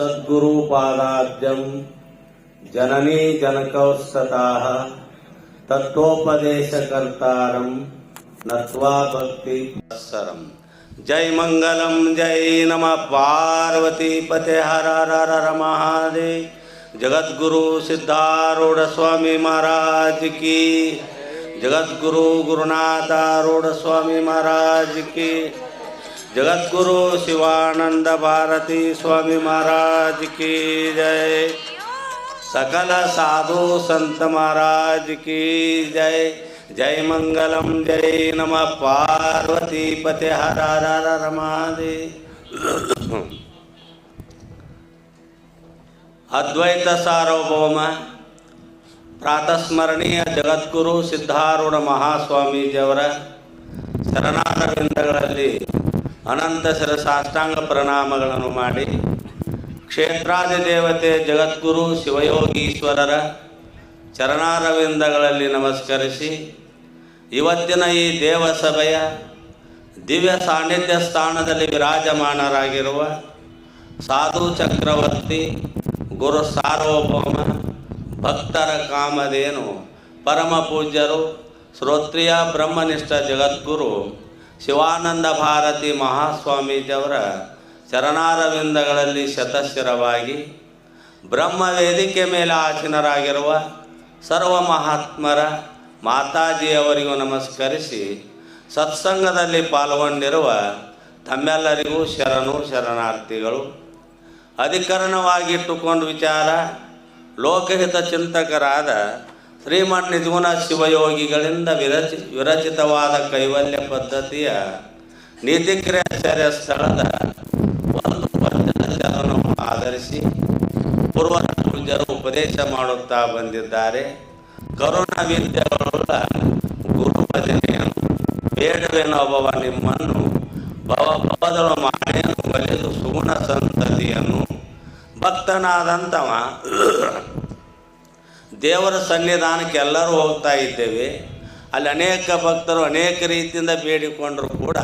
सद्गुरुपादाब्जम् जननी जनकौस्तताः तत्त्वोपदेशकर्तारम् नत्वा भक्ति सरम् जय मंगलम, जय नमः, पार्वती पते हर हर हर हर महादेव। जगत गुरु सिद्धारूढ़ स्वामी महाराज की। जगत गुरु गुरुनाथ आरूढ़ स्वामी महाराज की। जगत गुरु शिवानंद भारती स्वामी महाराज की जय सकल साधु संत महाराज की जय जय मंगलम जय नमः पार्वती पते हर हर हर हर महादेव ಅದ್ವೈತ ಸಾರ್ವಭೌಮ ಪ್ರಾತಸ್ಮರಣೀಯ ಜಗದ್ಗುರು ಸಿದ್ಧಾರೂಢ ಮಹಾಸ್ವಾಮೀಜಿಯವರ ಶರಣಾರವಿಂದಗಳಲ್ಲಿ ಅನಂತ ಶಿರಸಾಷ್ಟಾಂಗ ಪ್ರಣಾಮಗಳನ್ನು ಮಾಡಿ ಕ್ಷೇತ್ರಾದಿ ದೇವತೆ ಜಗದ್ಗುರು ಶಿವಯೋಗೀಶ್ವರರ ಚರಣಾರವಿಂದಗಳಲ್ಲಿ ನಮಸ್ಕರಿಸಿ ಇವತ್ತಿನ ಈ ದೇವಸಭೆಯ ದಿವ್ಯ ಸಾನ್ನಿಧ್ಯ ಸ್ಥಾನದಲ್ಲಿ ವಿರಾಜಮಾನರಾಗಿರುವ ಸಾಧು ಚಕ್ರವರ್ತಿ ಗುರು ಸಾರ್ವಭೌಮ ಭಕ್ತರ ಕಾಮಧೇನು ಪರಮ ಪೂಜ್ಯರು ಶ್ರೋತ್ರಿಯ ಬ್ರಹ್ಮನಿಷ್ಠ ಜಗದ್ಗುರು ಶಿವಾನಂದ ಭಾರತಿ ಮಹಾಸ್ವಾಮೀಜಿಯವರ ಚರಣಾರವಿಂದಗಳಲ್ಲಿ ಶತಶಿರವಾಗಿ ಬ್ರಹ್ಮ ವೇದಿಕೆ ಮೇಲೆ ಆಸೀನರಾಗಿರುವ ಸರ್ವ ಮಹಾತ್ಮರ ಮಾತಾಜಿಯವರಿಗೂ ನಮಸ್ಕರಿಸಿ ಸತ್ಸಂಗದಲ್ಲಿ ಪಾಲ್ಗೊಂಡಿರುವ ತಮ್ಮೆಲ್ಲರಿಗೂ ಶರಣು ಶರಣಾರ್ಥಿಗಳು. ಅಧಿಕರಣವಾಗಿಟ್ಟುಕೊಂಡು ವಿಚಾರ, ಲೋಕಹಿತ ಚಿಂತಕರಾದ ಶ್ರೀಮನ್ ನಿಜಗುಣ ಶಿವಯೋಗಿಗಳಿಂದ ವಿರಚಿ, ವಿರಚಿತವಾದ ಕೈವಲ್ಯ ಪದ್ಧತಿಯ ನೀತಿಕ್ರಿಯಾಚಾರ್ಯ ಸ್ಥಳದ ಒಂದು ಚರಣವನ್ನು ಆಧರಿಸಿ ಪೂರ್ವ ಪೂಜರು ಉಪದೇಶ ಮಾಡುತ್ತಾ ಬಂದಿದ್ದಾರೆ. ಕರುಣಾ ವಿದ್ಯೆಗಳುಳ್ಳ ಗುರು ಭಜನೆಯನ್ನು ಬೇಡವೇನೋ ಒಬ್ಬವ ನಿಮ್ಮನ್ನು ಭವ ಭವದಳ ಮಾಡೆಯನ್ನು ಬಲಿದು ಸುಗುಣ ಸಂತತಿಯನ್ನು ಭಕ್ತನಾದಂಥವ ದೇವರ ಸನ್ನಿಧಾನಕ್ಕೆ ಎಲ್ಲರೂ ಹೋಗ್ತಾ ಇದ್ದೇವೆ. ಅಲ್ಲಿ ಅನೇಕ ಭಕ್ತರು ಅನೇಕ ರೀತಿಯಿಂದ ಬೇಡಿಕೊಂಡರೂ ಕೂಡ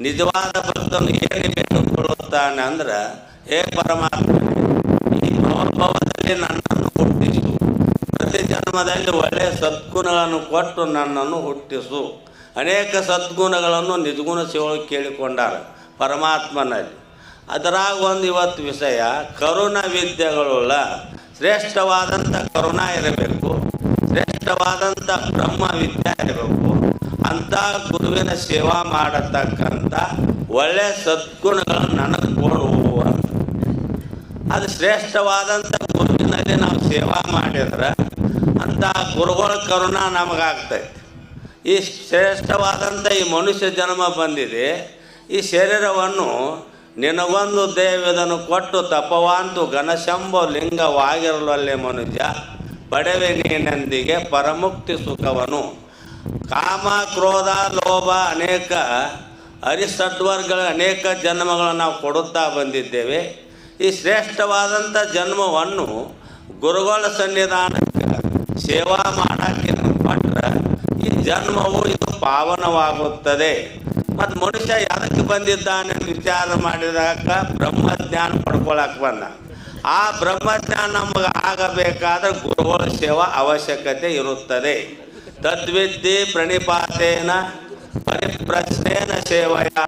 ನಿಜವಾದ ಭಕ್ತನು ಏನು ಬೇಡಿಕೊಳ್ಳುತ್ತಾನೆ ಅಂದ್ರೆ, ಹೇ ಪರಮಾತ್ಮ, ಈ ಭವಭವದಲ್ಲಿ ನನ್ನನ್ನು ಹುಟ್ಟಿಸು. ಪ್ರತಿ ಜನ್ಮದಲ್ಲಿ ಒಳ್ಳೆಯ ಸದ್ಗುಣಗಳನ್ನು ಕೊಟ್ಟು ನನ್ನನ್ನು ಹುಟ್ಟಿಸು. ಅನೇಕ ಸದ್ಗುಣಗಳನ್ನು ನಿಜಗುಣ ಶಿವಳು ಕೇಳಿಕೊಂಡಾರೆ ಪರಮಾತ್ಮನಲ್ಲಿ. ಅದರಾಗ ಒಂದು ಇವತ್ತು ವಿಷಯ ಕರುಣ ವಿದ್ಯೆಗಳುಳ್ಳ ಶ್ರೇಷ್ಠವಾದಂಥ ಕರುಣ ಇರಬೇಕು ಶ್ರೇಷ್ಠವಾದಂಥ ಬ್ರಹ್ಮ ವಿದ್ಯೆ ಇರಬೇಕು. ಅಂಥ ಗುರುವಿನ ಸೇವಾ ಮಾಡತಕ್ಕಂಥ ಒಳ್ಳೆ ಸದ್ಗುಣಗಳನ್ನು ನನಗೆ ಕೊಡುವು ಅಂತ. ಅದು ಶ್ರೇಷ್ಠವಾದಂಥ ಗುರುವಿನಲ್ಲಿ ನಾವು ಸೇವಾ ಮಾಡಿದ್ರೆ ಅಂಥ ಗುರುಗಳ ಕರುಣ ನಮಗಾಗ್ತೈತಿ. ಈ ಶ್ರೇಷ್ಠವಾದಂಥ ಈ ಮನುಷ್ಯ ಜನ್ಮ ಬಂದಿದೆ, ಈ ಶರೀರವನ್ನು ನಿನಗೊಂದು ದೇವದನ್ನು ಕೊಟ್ಟು ತಪವಾಂತು ಘನಶಂಭ ಲಿಂಗವಾಗಿರಲಲ್ಲೇ ಮನುಜ ಪಡೆವೆ ನೀನೆಂದಿಗೆ ಪರಮುಕ್ತಿ ಸುಖವನು. ಕಾಮ, ಕ್ರೋಧ, ಲೋಭ ಅನೇಕ ಹರಿಸಡ್ವರ್ಗಳ ಅನೇಕ ಜನ್ಮಗಳನ್ನು ನಾವು ಕೊಡುತ್ತಾ ಬಂದಿದ್ದೇವೆ. ಈ ಶ್ರೇಷ್ಠವಾದಂಥ ಜನ್ಮವನ್ನು ಗುರುಗಳ ಸನ್ನಿಧಾನಕ್ಕೆ ಸೇವಾ ಮಾಡೋಕ್ಕೆ ಕೊಟ್ಟರೆ ಈ ಜನ್ಮವು ಇದು ಪಾವನವಾಗುತ್ತದೆ. ಮತ್ತು ಮನುಷ್ಯ ಯಾದಕ್ಕೆ ಬಂದಿದ್ದಾನೆ ವಿಚಾರ ಮಾಡಿದಾಗ ಬ್ರಹ್ಮಜ್ಞಾನ ಪಡ್ಕೊಳಕ್ಕೆ ಬಂದ. ಆ ಬ್ರಹ್ಮಜ್ಞಾನ ನಮಗೆ ಆಗಬೇಕಾದ್ರೆ ಗುರುಗಳ ಸೇವಾ ಅವಶ್ಯಕತೆ ಇರುತ್ತದೆ. ತದ್ವಿದ್ಯೆ ಪ್ರಣಿಪಾತೇನ ಪರಿಪ್ರಶ್ನೇನ ಸೇವೆಯ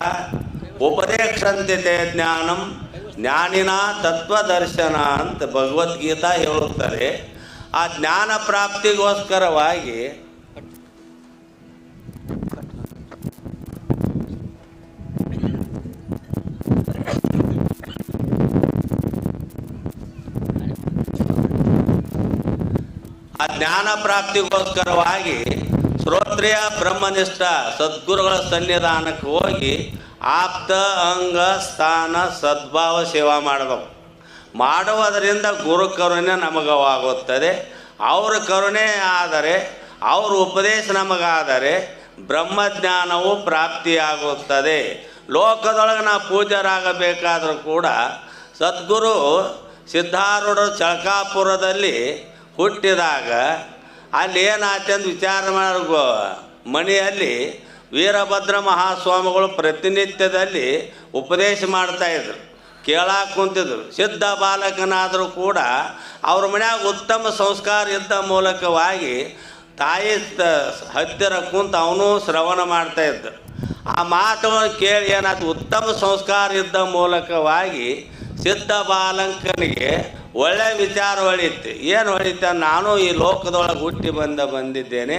ಉಪದೇಶಂತೆ ಜ್ಞಾನಂ ಜ್ಞಾನಿನ ತತ್ವದರ್ಶನ ಅಂತ ಭಗವದ್ಗೀತಾ ಹೇಳುತ್ತದೆ. ಆ ಜ್ಞಾನ ಪ್ರಾಪ್ತಿಗೋಸ್ಕರವಾಗಿ ಜ್ಞಾನ ಪ್ರಾಪ್ತಿಗೋಸ್ಕರವಾಗಿ ಶ್ರೋತ್ರಿಯ ಬ್ರಹ್ಮನಿಷ್ಠ ಸದ್ಗುರುಗಳ ಸನ್ನಿಧಾನಕ್ಕೆ ಹೋಗಿ ಆಪ್ತ, ಅಂಗ, ಸ್ಥಾನ, ಸದ್ಭಾವ ಸೇವಾ ಮಾಡಬೇಕು. ಮಾಡುವುದರಿಂದ ಗುರು ಕರುಣೆ ನಮಗವಾಗುತ್ತದೆ. ಅವರ ಕರುಣೆ ಆದರೆ, ಅವ್ರ ಉಪದೇಶ ನಮಗಾದರೆ ಬ್ರಹ್ಮಜ್ಞಾನವು ಪ್ರಾಪ್ತಿಯಾಗುತ್ತದೆ. ಲೋಕದೊಳಗೆ ನಾವು ಪೂಜರಾಗಬೇಕಾದರೂ ಕೂಡ ಸದ್ಗುರು ಸಿದ್ಧಾರೂಢ ಚಳಕಾಪುರದಲ್ಲಿ ಹುಟ್ಟಿದಾಗ ಅಲ್ಲಿ ಏನಾಯ್ತಂದು ವಿಚಾರ ಮಾಡೋ ಮನೆಯಲ್ಲಿ ವೀರಭದ್ರ ಮಹಾಸ್ವಾಮಿಗಳು ಪ್ರತಿನಿತ್ಯದಲ್ಲಿ ಉಪದೇಶ ಮಾಡ್ತಾಯಿದ್ರು ಕೇಳಾಕ ಕುಂತಿದ್ರು. ಸಿದ್ಧ ಬಾಲಕನಾದರೂ ಕೂಡ ಅವ್ರ ಮನ್ಯಾಗ ಉತ್ತಮ ಸಂಸ್ಕಾರ ಇದ್ದ ಮೂಲಕವಾಗಿ ತಾಯಿ ಹತ್ತಿರ ಕುಂತು ಅವನು ಶ್ರವಣ ಮಾಡ್ತಾ ಇದ್ದ ಆ ಮಾತನ್ನು ಕೇಳಿ ಏನಾಯ್ತು? ಉತ್ತಮ ಸಂಸ್ಕಾರ ಇದ್ದ ಮೂಲಕವಾಗಿ ಸಿದ್ಧ ಬಾಲಕನಿಗೆ ಒಳ್ಳೆ ವಿಚಾರ ಹೊಳಿತು. ಏನು ಹೊಳಿತ? ನಾನು ಈ ಲೋಕದೊಳಗೆ ಹುಟ್ಟಿ ಬಂದ ಬಂದಿದ್ದೇನೆ.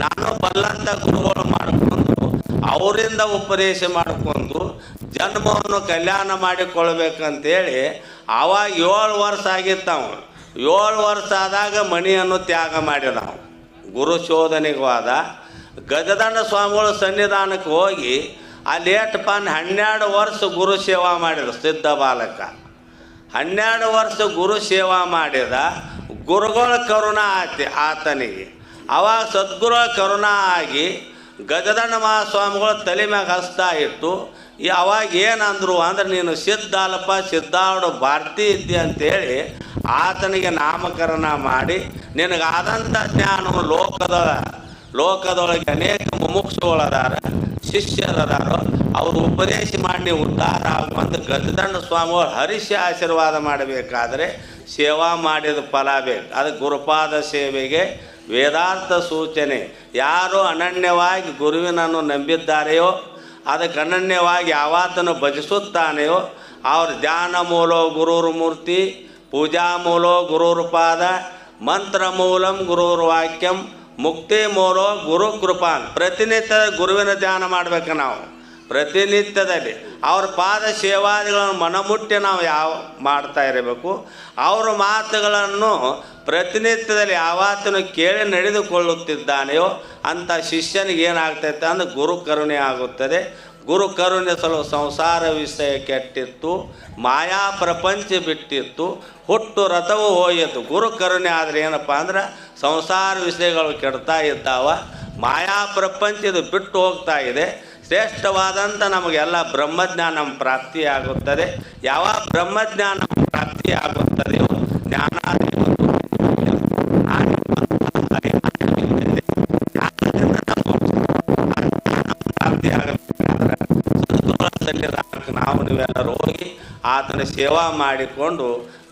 ನಾನು ಬಲ್ಲಂತ ಗುರುಗಳು ಮಾಡಿಕೊಂಡು, ಅವರಿಂದ ಉಪದೇಶ ಮಾಡಿಕೊಂಡು, ಜನ್ಮವನ್ನು ಕಲ್ಯಾಣ ಮಾಡಿಕೊಳ್ಬೇಕಂತೇಳಿ ಆವಾಗ ಏಳು ವರ್ಷ ಆಗಿತ್ತು ಏಳು ವರ್ಷ ಆದಾಗ ಮಣಿಯನ್ನು ತ್ಯಾಗ ಮಾಡಿದ ನಾವು ಗುರು ಶೋಧನೆಗೆ ಗಜದಂಡ ಸ್ವಾಮಿಗಳ ಸನ್ನಿಧಾನಕ್ಕೆ ಹೋಗಿ ಅಲ್ಲಿ ಏಟಪ್ಪ ಹನ್ನೆರಡು ವರ್ಷ ಗುರು ಸೇವಾ ಮಾಡಿದ ಸಿದ್ಧ ಬಾಲಕ. ಹನ್ನೆರಡು ವರ್ಷ ಗುರು ಸೇವಾ ಮಾಡಿದ, ಗುರುಗಳ ಕರುಣ ಆತಿ ಆತನಿಗೆ. ಅವಾಗ ಸದ್ಗುರು ಕರುಣ ಆಗಿ ಗಜದಂಡ ಮಹಾಸ್ವಾಮಿಗಳು ತಲೆ ಮ್ಯಾಗ ಹಸ್ತಾ ಇತ್ತು. ಅವಾಗ ಏನಂದ್ರು ಅಂದ್ರೆ, ನೀನು ಸಿದ್ಧಾಲಪ್ಪ ಸಿದ್ಧಾವಡು ಭಾರತಿ ಇದ್ದಿ ಅಂತೇಳಿ ಆತನಿಗೆ ನಾಮಕರಣ ಮಾಡಿ ನಿನಗಾದಂಥ ಜ್ಞಾನವು ಲೋಕದ ಲೋಕದೊಳಗೆ ಅನೇಕ ಮುಮುಕ್ಷುಗಳದಾರ. ಶಿಷ್ಯರದಾರೋ, ಅವರು ಉಪದೇಶ ಮಾಡಿ ಉದ್ಧಾರ ಆಗುವಂಥ ಗಜದಂಡ ಸ್ವಾಮಿಗಳು ಹರಿಸಿ ಆಶೀರ್ವಾದ ಮಾಡಬೇಕಾದ್ರೆ ಸೇವಾ ಮಾಡಿದ ಫಲ ಬೇಕು. ಅದು ಗುರುಪಾದ ಸೇವೆಗೆ ವೇದಾರ್ಥ ಸೂಚನೆ. ಯಾರು ಅನನ್ಯವಾಗಿ ಗುರುವಿನನ್ನು ನಂಬಿದ್ದಾರೆಯೋ, ಅದಕ್ಕೆ ಅನನ್ಯವಾಗಿ ಯಾವಾತನು ಭಜಿಸುತ್ತಾನೆಯೋ, ಅವ್ರ ಧ್ಯಾನ ಮೂಲೋ ಗುರುರು ಮೂರ್ತಿ, ಪೂಜಾ ಮೂಲೋ ಗುರುರು ಪಾದ, ಮಂತ್ರ ಮೂಲಂ ಗುರುರು ವಾಕ್ಯಂ ಮುಕ್ತಿ ಮೋರೋ ಗುರು ಕೃಪಾನ್. ಪ್ರತಿನಿತ್ಯದ ಗುರುವಿನ ಧ್ಯಾನ ಮಾಡಬೇಕು ನಾವು. ಪ್ರತಿನಿತ್ಯದಲ್ಲಿ ಅವ್ರ ಪಾದ ಸೇವಾದಿಗಳನ್ನು ಮನಮುಟ್ಟಿ ನಾವು ಯಾವ ಮಾಡ್ತಾ ಇರಬೇಕು. ಅವರ ಮಾತುಗಳನ್ನು ಪ್ರತಿನಿತ್ಯದಲ್ಲಿ ಯಾವತ್ತೂ ಕೇಳಿ ನಡೆದುಕೊಳ್ಳುತ್ತಿದ್ದಾನೆಯೋ ಅಂಥ ಶಿಷ್ಯನಿಗೆ ಏನಾಗ್ತೈತೆ ಅಂದ್ರೆ ಗುರುಕರುಣೆ ಆಗುತ್ತದೆ. ಗುರು ಕರುಣೆ ಸಲ ಸಂಸಾರ ವಿಷಯ ಕೆಟ್ಟಿತ್ತು, ಮಾಯಾ ಪ್ರಪಂಚ ಬಿಟ್ಟಿತ್ತು, ಹುಟ್ಟು ರಥವು ಹೋಯಿತು. ಗುರು ಕರುಣೆ ಆದರೆ ಏನಪ್ಪ ಅಂದ್ರೆ ಸಂಸಾರ ವಿಷಯಗಳು ಕೆಡ್ತಾ ಇದ್ದಾವ, ಮಾಯಾ ಪ್ರಪಂಚ ಇದು ಬಿಟ್ಟು ಹೋಗ್ತಾ ಇದೆ. ಶ್ರೇಷ್ಠವಾದಂಥ ನಮಗೆಲ್ಲ ಬ್ರಹ್ಮಜ್ಞಾನ ಪ್ರಾಪ್ತಿಯಾಗುತ್ತದೆ. ಯಾವ ಬ್ರಹ್ಮಜ್ಞಾನ ಪ್ರಾಪ್ತಿಯಾಗುತ್ತದೆಯೋ ಜ್ಞಾನಾದೇವನು ಪ್ರಾಪ್ತಿಯಾಗಬೇಕಾದ್ರೆ ಸದ್ಗುರುಗಳ ಸನ್ನಿಧಾನಕ್ಕೆ ನಾವು ನೀವೆಲ್ಲರೂ ಹೋಗಿ ಆತನ ಸೇವಾ ಮಾಡಿಕೊಂಡು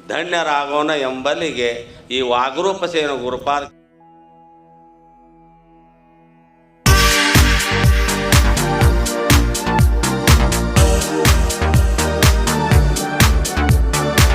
ಧನ್ಯರಾಗೋಣ ಎಂಬಲ್ಲಿಗೆ ಈ ವಾಗ್ರೂಪ ಸೇನ ಗುರುಪಾದ